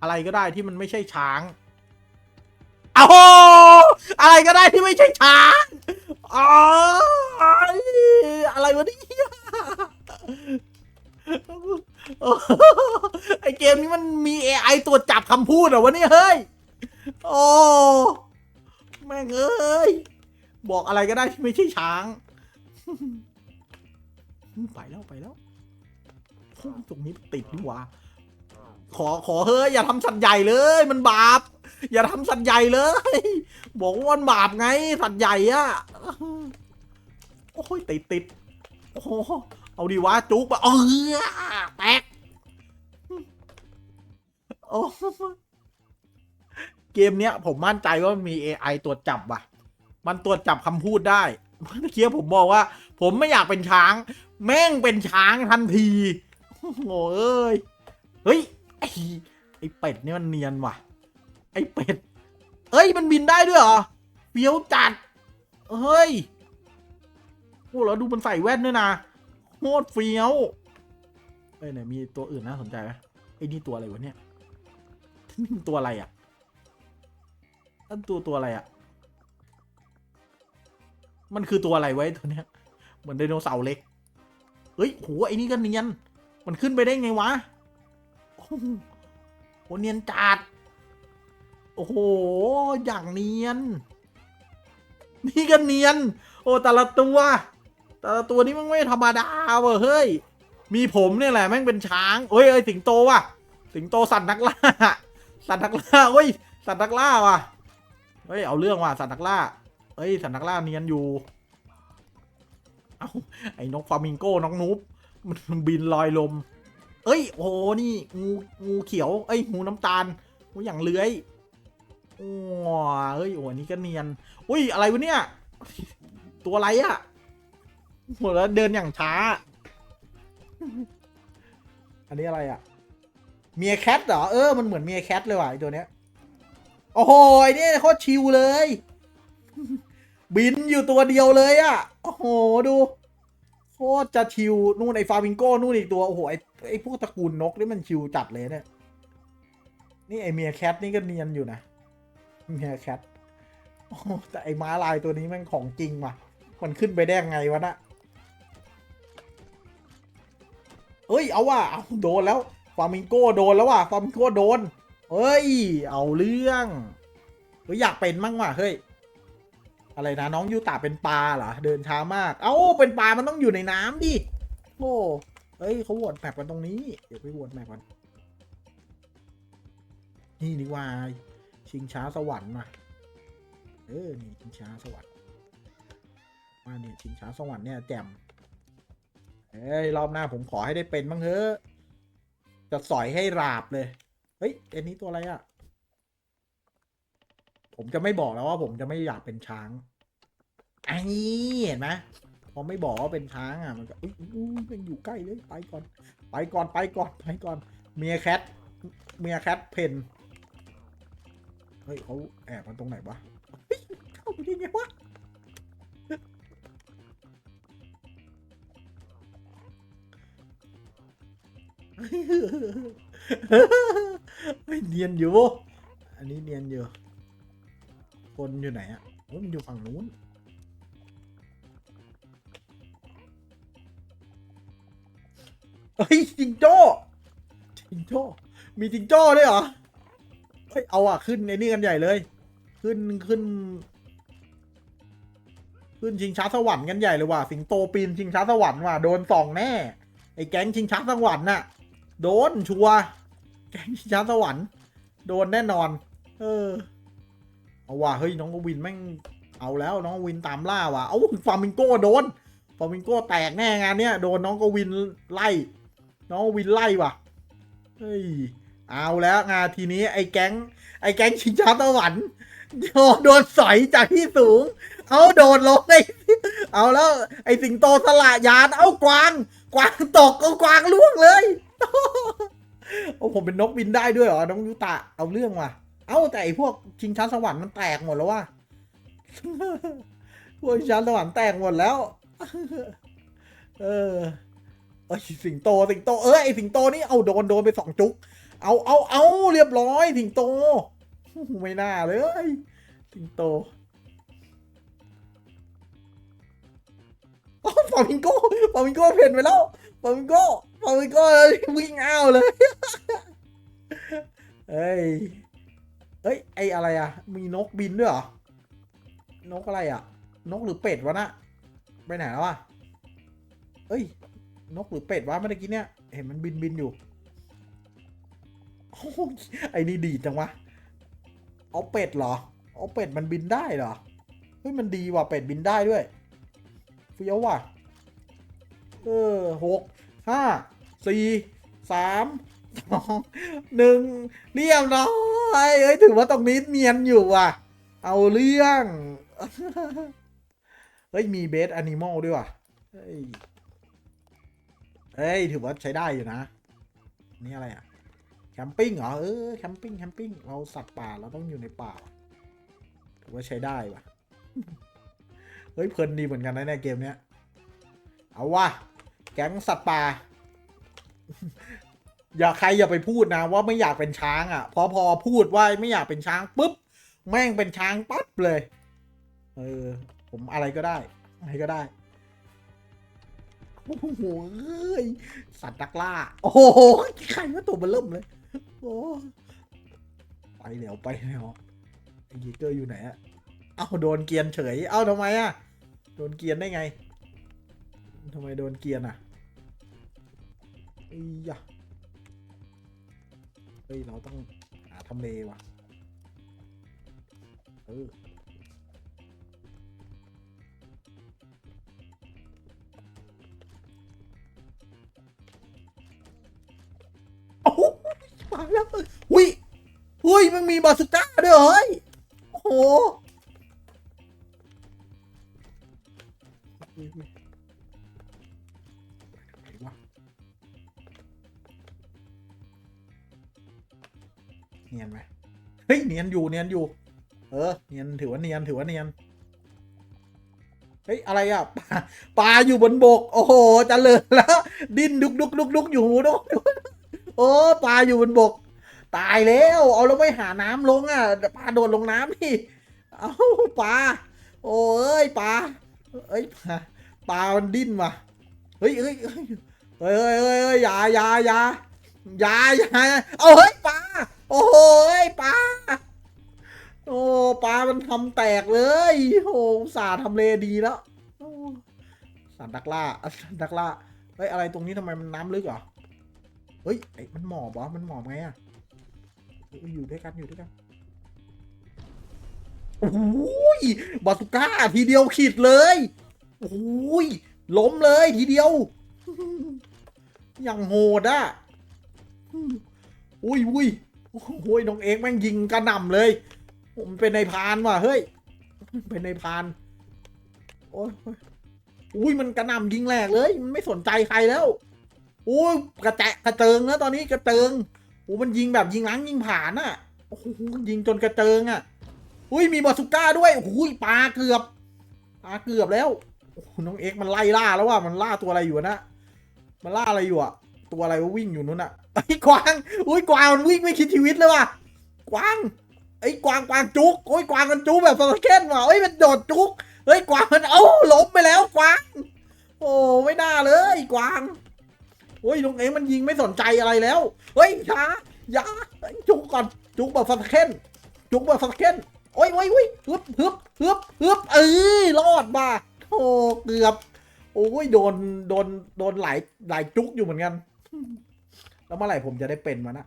อะไรก็ได้ที่มันไม่ใช่ช้างเอาอะไรก็ได้ที่ไม่ใช่ช้างอ๋ออะไรวะเนี่ยไอเกมนี้มันมี AI ตรวจับคำพูดเหรอวะเนี่ยเฮ้ย โอ้แม่งเอ้ย บอกอะไรก็ได้ที่ไม่ใช่ช้าง ไปแล้วไปแล้วตรงนี้ติดนี่หว่า ขอขอเฮ้ยอย่าทำสัตว์ใหญ่เลย มันบาป อย่าทำสัตว์ใหญ่เลย บอกว่ามันบาปไงสัตว์ใหญ่อะโอ้ยติดติดโอ้เอาดีวะจุกมาเออแตกโอ้เกมเนี้ย ผมมั่นใจว่ามี AI ตรวจจับว่ะ มันตรวจจับคำพูดได้เมื่อกี้ผมบอกว่า ผมไม่อยากเป็นช้าง แม่งเป็นช้างทันทีโอ้เอ้ยเฮ้ย ไอ้ไอ้เป็ดนี่มันเนียนว่ะ ไอ้เป็ด เอ้ยมันบินได้ด้วยเหรอเฟี้ยวจัด เฮ้ยโอ้แล้วดูมันใส่แว่นด้วยนะโคตรเฟี้ยวเอ้ยไหนมีตัวอื่นน่าสนใจไหมไอ้นี่ตัวอะไรวะเนี่ยนี่ตัวอะไรอะนั่นตัวตัวอะไรอะ มันคือตัวอะไรไว้ตัวเนี้ย เหมือนไดโนเสาร์เล็ก เฮ้ยโหไอ้นี่ก็เนียน มันขึ้นไปได้ไงวะ โอ้โหเนียนจัด โอ้โห อย่างเนียน นี่ก็เนียน โอ้แต่ละตัว แต่ละตัวนี้มันไม่ธรรมดาเว้ยเฮ้ย มีผมเนี่ยแหละแม่งเป็นช้างเอ้ยเอ้ยสิงโตว่ะ สิงโตสัตว์นักล่า สัตว์นักล่าเฮ้ย สัตว์นักล่าว่ะ เฮ้ยเอาเรื่องว่ะสัตว์นักล่าเฮ้ยสัตว์นักล่าเนียนอยู่ เอาไอ้นกฟามิงโก้น้องนุ๊บมันบินลอยลม เอ้ย โอ้โห นี่งูงูเขียว เอ้ย งูน้ำตาลงูอย่างเลื้อยโอ้เฮ้ย โอ้นนี้ก็เนียน อุ้ย อะไรวะเนี่ย ตัวอะไรอะหมดแล้วเดินอย่างช้า อันนี้อะไรอะเมียแคทเหรอ เออ มันเหมือนเมียแคทเลยว่ะไอตัวเนี้ย โอ้โห ไอ้นี่โคตรชิลเลย บินอยู่ตัวเดียวเลยอะโอ้โห ดู คตรจะชิลนู่นไอฟาวิงโก้นู่นอีกตัวโอ้โหไอไอพวกตระกูลนกนี่มันชิลจัดเลยเนี่ย นี่ไอเมียแคทนี่ก็เนียนอยู่นะเมียแคทโอ้แต่ไอม้าลายตัวนี้ม่งของจริงว่ะ มันขึ้นไปได้ยังไงวะนะเอ้ยเอาว่ะเอาโดนแล้วฟามิงโก้โดนแล้วว่ะฟามิงโก้โดนเฮ้ย เอาเรื่องเฮ้ยอยากเป็นมั่งว่ะเฮ้ย อะไรนะน้องยูตาเป็นปลาเหรอเดินช้ามาก เอ้าเป็นปลามันต้องอยู่ในน้ำดิโอ้เฮ้ยเขาโหวตแมปกันตรงนี้เดี๋ยวไปโหวตแมปกันนี่ดีกว่าชิงช้าสวรรค์มาเออนี่ชิงช้าสวรรค์มาเนี่ยชิงช้าสวรรค์เนี่ยแจ่มเอ้ยรอบหน้าผมขอให้ได้เป็นบ้างเถอะจะสอยให้ราบเลยเฮ้ยอันนี้ตัวอะไรอะ่ะผมจะไม่บอกแล้วว่าผมจะไม่อยากเป็นช้าง อ้นี่เห็นไหมพอไม่บอกว่าเป็นช้างอะมันก็อุ้ยมันอยู่ใกล้เลยไปก่อน ไปก่อนไปก่อนไปก่อน เมียแคทเมียแคทเพนเฮ้ยเขาแอบมันตรงไหนวะเข้าไปได้ไงวะไม่เนียนอยู่ อันนี้เนียนอยู่ คนอยู่ไหนอะโอ้มันอยู่ฝั่งนู้น เฮ้ยจิงโจ้จิงโจ้มีจิงโจ้ด้วยเหรอเฮ้ยเอาอะขึ้นในนี่กันใหญ่เลย ขึ้นขึ้น ขึ้นชิงช้าสวรรค์กันใหญ่เลยว่ะสิงโตปีนชิงช้าสวรรค์ว่ะโดนส่องแน่ไอ้แก๊งชิงช้าสวรรค์น่ะ โดนชัวแก๊งชิงช้าสวรรค์ โดนแน่นอน เออเอาว่ะเฮ้ยน้องกวินแม่งเอาแล้วน้องวินตามล่าว่ะ เอาฟามิงโก้โดนฟามิงโก้แตกแน่งานเนี้ยโดนน้องกวินไล่ น้องวินไล่ว่ะ เฮ้ย เอาแล้วงาทีนี้ไอ้แก๊ง ไอ้แก๊งชิงช้าสวรรค์โดนโดนสอยจากที่สูง เอาโดนลงไอ้เอาแล้ว ไอ้สิงโตสละยานเอากวาง กวางตกเอากวางล่วงเลยโอ้ผมเป็นนกบินได้ด้วยเหรอ น้องยุตะ เอาเรื่องว่ะ เอาแต่ไอ้พวกชิงช้าสวรรค์มันแตกหมดแล้วว่ะ พวกชิงช้าสวรรค์แตกหมดแล้ว เออ เอ้ยสิงโตสิงโตเออไอสิงโตนี่เอาโดนโดนไปสองจุก เอาเอาเอาเรียบร้อย สิงโตไม่น่าเลย สิงโตโอ้ฟามิงโก้ฟามิงโก้เพ่นไปแล้วฟามิงโก้ฟามิงโก้วิ่งอ้าวเลยเฮ้ยเฮ้ยไออะไรอะ มีนกบินด้วยเหรอนกอะไรอะ นกหรือเป็ดวะนะไปไหนแล้วอะเอ้ย นกหรือเป็ดวะเมื่อกี้เนี่ย เห็นมันบินบินอยู่โอ้ยไอ้นี่ดีจังวะ เอาเป็ดเหรอ เอาเป็ดมันบินได้เหรอ เฮ้ยมันดีว่ะเป็ดบินได้ด้วยเฟี้ยวว่ะ เออหกห้าสี่สามสองหนึ่งเรียบร้อยเอ้ยถือว่าตรงนี้เนียนอยู่ว่ะ เอาเรื่อง เฮ้ยมีเบสแอนิมอลด้วยว่ะเฮ้ย เฮ้ยถือว่าใช้ได้อยู่นะ นี่อะไรอะ แคมปิ้งเหรอ เออแคมปิ้งแคมปิ้งเราสัตว์ป่าเราต้องอยู่ในป่าถือว่าใช้ได้ว่ะ เฮ้ยเพลินดีเหมือนกันนะเนี่ยเกมเนี้ย เอาว่ะแก๊งสัตว์ป่า อย่าใครอย่าไปพูดนะ ว่าไม่อยากเป็นช้างอะ พอพอพูดว่าไม่อยากเป็นช้างปุ๊บแม่งเป็นช้างปั๊บเลย เออ ผมอะไรก็ได้อะไรก็ได้ โอ้โหเอ้ยสัตว์นักล่า โอ้โหใครมาตัวมันเริ่มเลย โอ้ไปแล้วไปแล้วไอ้ยีเกอร์อยู่ไหนอะเอ้าโดนเกียนเฉย เอ้าทำไมอะโดนเกียนได้ไงทำไมโดนเกียนอะไอ้ยะเฮ้ยเราต้องหาทำเลว่ะเออ โอ้โหมาแล้วอุ้ยอุ้ยมันมีบาสุก้าด้วยเหรอเฮ้ยโอ้โหเนียนไหมเฮ้ยเนียนอยู่เนียนอยู่ เออเนียนถือว่าเนียนถือว่าเนียนเฮ้ยอะไรอะปลาปลาอยู่บนบก โอ้โหจะเลยแล้ว ดิ้นดุกดุกดุกดุกอยู่ดุกดุก อ้ปลาอยู่บนบก ตายแล้ว เอาแล้วไม่หาน้ำลงอะปลาโดดลงน้ำนี่ เอาปลาโอ้ยปลาเอ้ยปลาปลามันดิ้นว่ะเฮ้ยเฮ้ยเฮ้ยเฮ้ยเฮ้ยเฮ้ยยอย่าอย่าอย่าอย่าอย่าเอาเฮ้ยปลาโอ้โหเฮ้ยปลาโอ้ปลามันทำแตกเลยโอ้อุตสาห์ทำเลดีแล้วสัตว์นักล่าสัตว์นักล่าเฮ้ยอะไรตรงนี้ทำไมมันน้ำลึกเหรอ เฮ้ยไอ้มันหมอบอมันหมอบไงอะอยู่ด้วยกันอยู่ด้วยกันโอ้ยบาสุก้าทีเดียวขีดเลยโอ้ยล้มเลยทีเดียวอย่างโหดอะอุ้ยอุ้ยโอ้ยน้องเอกแม่งยิงกระหน่ำเลยผมเป็นในพานว่ะเฮ้ย เป็นในพานโอ้ยอุ้ยมันกระหน่ำยิงแหลกเลย มันไม่สนใจใครแล้ว อ้ยกระแจะกระเจิงแล้วตอนนี้กระเจิงโอ้มันยิงแบบยิงล้างยิงผ่านอะโอ้โหยิงจนกระเจิงอะอุ้ยมีบาสุก้าด้วยโอ้ยปลาเกือบปลาเกือบแล้วโอ้น้องเอ็กซ์มันไล่ล่าแล้วว่ามันล่าตัวอะไรอยู่นะมันล่าอะไรอยู่อะตัวอะไรวิ่งอยู่นู้นอะไอ้กวางอุ้ยกวางมันวิ่งไม่คิดชีวิตเลยว่ะกวางไอ้กวางกวางจุกโอ้ยกวางมันจุกแบบสเก็ตว่ะเอ้ยมันโดดจุกเฮ้ยกวางมันเอ้าล้มไปแล้วกวางโอ้ไม่น่าเลยกวาง โอ้ยลุงเอ็งมันยิงไม่สนใจอะไรแล้ว เฮ้ยอย่าอย่าเฮ้ยจุกก่อนจุกแบบฟันเค้นจุกแบบฟันเค้นโอ้ยโอ้ยโอ้ยฮึบฮึบฮึบฮึบเอ้ยรอดมาโอ้เกือบ โอ้ยโดนโดนโดนหลายหลายจุกอยู่เหมือนกัน แล้วเมื่อไหร่ผมจะได้เป็นมันนะ